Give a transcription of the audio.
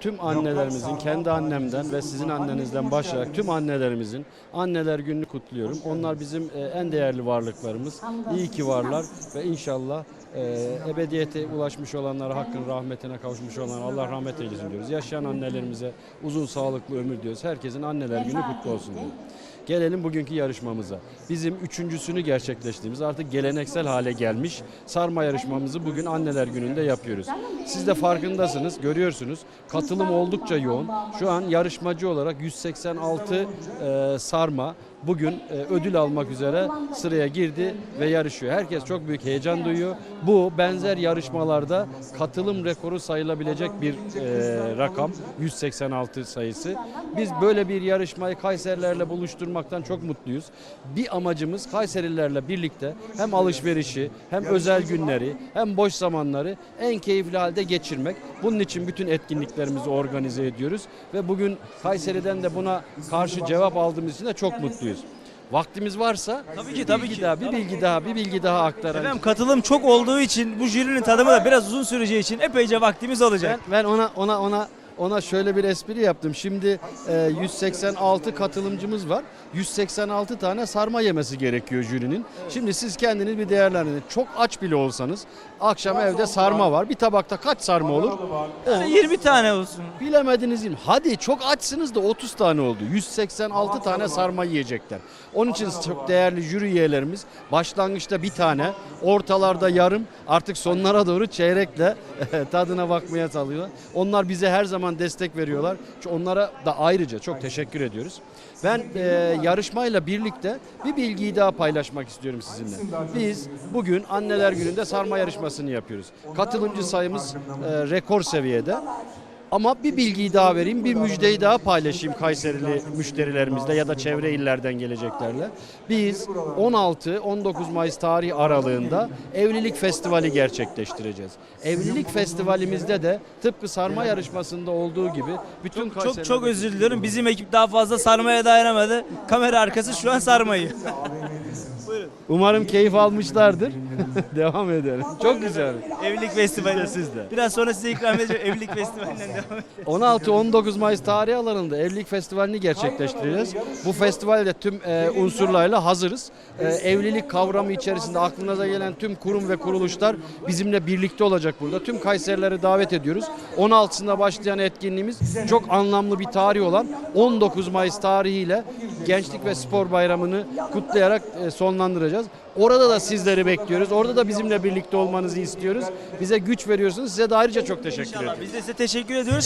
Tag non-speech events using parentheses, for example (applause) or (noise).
tüm annelerimizin, kendi annemden ve sizin annenizden başlayarak tüm annelerimizin anneler gününü kutluyorum. Onlar bizim e, en değerli varlıklarımız. İyi ki varlar ve inşallah e, ebediyete ulaşmış olanlara, hakkın rahmetine kavuşmuş olanlara Allah rahmet eylesin diyoruz. Yaşayan annelerimize uzun sağlıklı ömür diyoruz. Herkesin anneler günü kutlu olsun diyoruz. Gelelim bugünkü yarışmamıza. Bizim üçüncüsünü gerçekleştiğimiz artık geleneksel hale gelmiş sarma yarışmamızı bugün anneler gününde yapıyoruz. Siz de farkındasınız, görüyorsunuz. Katılım oldukça yoğun. Şu an yarışmacı olarak 186 e, sarma bugün e, ödül almak üzere sıraya girdi ve yarışıyor. Herkes çok büyük heyecan duyuyor. Bu benzer yarışmalarda katılım rekoru sayılabilecek bir e, rakam 186 sayısı. Biz böyle bir yarışmayı Kayserilerle buluşturmaktan çok mutluyuz. Bir amacımız Kayserilerle birlikte hem alışverişi hem özel günleri hem boş zamanları en keyifli halde geçirmek. Bunun için bütün etkinliklerimizi organize ediyoruz ve bugün Kayseri'den de buna karşı cevap aldığımız için de çok mutluyuz. Vaktimiz varsa Tabii ki, tabii ki. daha, bir bilgi daha, bir bilgi daha aktaralım. Efendim katılım çok olduğu için bu jürinin tadımı da biraz uzun süreceği için epeyce vaktimiz Ben, olacak. ben ona ona ona ona şöyle bir espri yaptım. Şimdi e, 186 katılımcımız var. 186 tane sarma yemesi gerekiyor jürinin. Şimdi siz kendiniz bir değerlendirin. Çok aç bile olsanız akşam evde sarma var. Bir tabakta kaç sarma olur? Yani 20 tane olsun. Bilemediniz değil mi? Hadi çok açsınız da 30 tane oldu. 186 tane sarma yiyecekler. Onun için çok değerli jüri üyelerimiz başlangıçta bir tane, ortalarda yarım, artık sonlara doğru çeyrekle (laughs) tadına bakmaya salıyorlar. Onlar bize her zaman destek veriyorlar. Onlara da ayrıca çok teşekkür ediyoruz. Ben e, yarışmayla birlikte bir bilgiyi daha paylaşmak istiyorum sizinle. Biz bugün Anneler Günü'nde sarma yarışmasını yapıyoruz. Katılımcı sayımız e, rekor seviyede. Ama bir bilgiyi daha vereyim, bir müjdeyi daha paylaşayım Kayserili müşterilerimizle ya da çevre illerden geleceklerle. Biz 16-19 Mayıs tarih aralığında Evlilik Festivali gerçekleştireceğiz. Evlilik Festivalimizde de tıpkı sarma yarışmasında olduğu gibi bütün Çok çok özür diliyorum. Bizim ekip daha fazla sarmaya dayanamadı. Kamera arkası şu an sarmayı. (laughs) Umarım keyif almışlardır. (laughs) Devam edelim. Çok güzel. Evlilik festivali. Siz de. Biraz sonra size ikram edeceğim. Evlilik festivalinden devam. (laughs) 16-19 Mayıs tarihi alanında evlilik festivalini gerçekleştireceğiz. Bu festivalde tüm e, unsurlarla hazırız. E, evlilik kavramı içerisinde aklınıza gelen tüm kurum ve kuruluşlar bizimle birlikte olacak burada. Tüm Kayserileri davet ediyoruz. 16'sında başlayan etkinliğimiz çok anlamlı bir tarih olan 19 Mayıs tarihiyle Gençlik ve Spor Bayramı'nı kutlayarak e, sonlandıracağız. Orada da sizleri bekliyoruz. Orada da bizimle birlikte olmanızı istiyoruz. Bize güç veriyorsunuz. Size de ayrıca çok teşekkür ediyoruz. Biz de size teşekkür ediyoruz.